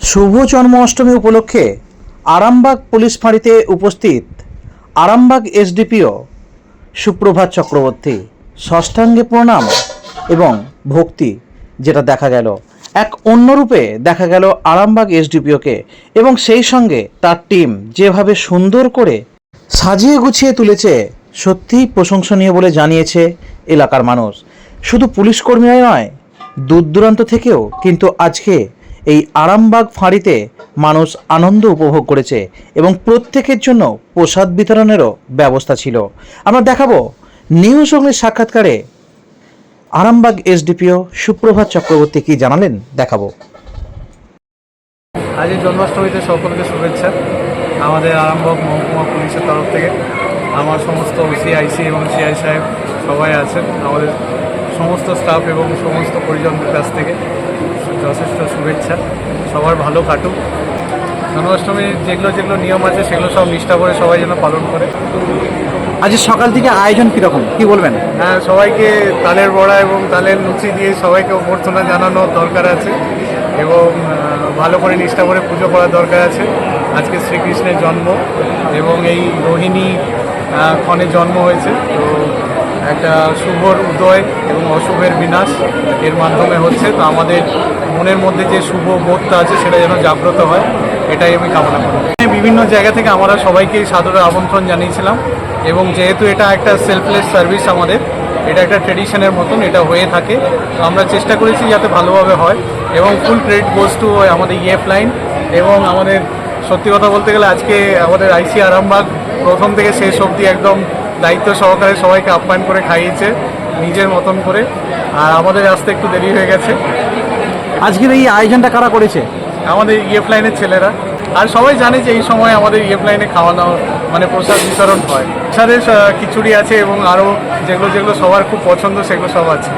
শুভ জন্মাষ্টমী উপলক্ষে আরামবাগ পুলিশ ফাঁড়িতে উপস্থিত আরামবাগ এসডিপিও সুপ্রভাত চক্রবর্তী, ষষ্ঠাঙ্গে প্রণাম এবং ভক্তি যেটা দেখা গেল। এক অন্য রূপে দেখা গেল আরামবাগ এসডিপিওকে এবং সেই সঙ্গে তার টিম যেভাবে সুন্দর করে সাজিয়ে গুছিয়ে তুলেছে, সত্যিই প্রশংসনীয় বলে জানিয়েছে এলাকার মানুষ। শুধু পুলিশ কর্মীরাই নয় দূর দূরান্ত থেকেও কিন্তু আজকে এই আরামবাগ ফাঁড়িতে মানুষ আনন্দ উপভোগ করেছে এবং প্রত্যেকের জন্য প্রসাদ বিতরণেরও ব্যবস্থা ছিল। আমরা দেখাবো নিউজ অগ্নির সাক্ষাৎকারে আরামবাগ এসডিপিও সুপ্রভাত চক্রবর্তী কি জানালেন, দেখাবো। আজ জন্মাষ্টমীতে সকলকে শুভেচ্ছা। আমাদের আরামবাগ মহকুমা পুলিশের তরফ থেকে আমার সমস্ত ওসি আইসি এবং সিআই সাহেব সবাই আছেন। আমাদের সমস্ত স্টাফ এবং সমস্ত পরিজনদের কাছ থেকে যথেষ্ট শুভেচ্ছা। সবার ভালো কাটুক। জন্মাষ্টমীর যেগুলো যেগুলো নিয়ম আছে সেগুলো সব নিষ্ঠা করে সবাই যেন পালন করে। আজ সকাল থেকে আয়োজন কীরকম? কি বলবেন? হ্যাঁ সবাইকে তালের বড়া এবং তালের লুচি দিয়ে সবাইকে অভ্যর্থনা জানানোর দরকার আছে এবং ভালো করে নিষ্ঠা করে পুজো করার দরকার আছে। আজকে শ্রীকৃষ্ণের জন্ম এবং এই রোহিণী ক্ষণে জন্ম হয়েছে। তো একটা শুভর উদয় এবং অশুভের বিনাশ এর মাধ্যমে হচ্ছে। তো আমাদের মনের মধ্যে যে শুভ বোধটা আছে সেটা যেন জাগ্রত হয়, এটাই আমি কামনা করি। বিভিন্ন জায়গা থেকে আমরা সবাইকে সাদরে আমন্ত্রণ জানিয়েছিলাম এবং যেহেতু এটা একটা সেলফলেস সার্ভিস আমাদের, এটা একটা ট্রেডিশনের মতন এটা হয়ে থাকে, তো আমরা চেষ্টা করেছি যাতে ভালোভাবে হয় এবং ফুল ক্রেডিট গোজ টু আমাদের ইএফ লাইন এবং আমাদের, সত্যি কথা বলতে গেলে আজকে আমাদের আইসি আরামবাগ প্রথম থেকে শেষ অবধি একদম দায়িত্ব সহকারে সবাইকে আপ্যায়ন করে খাইয়েছে, নিজের মতন করে। আর আমাদের আসতে একটু দেরি হয়ে গেছে। আজকের এই আয়োজনটা কারা করেছে? আমাদের ইএফ লাইনের ছেলেরা। আর সবাই জানে যে এই সময় আমাদের ইএফ লাইনে খাওয়ানো মানে প্রসাদ বিতরণ হয়। আহ, খিচুড়ি আছে এবং আরও যেগুলো যেগুলো সবার খুব পছন্দ সেগুলো সব আছে।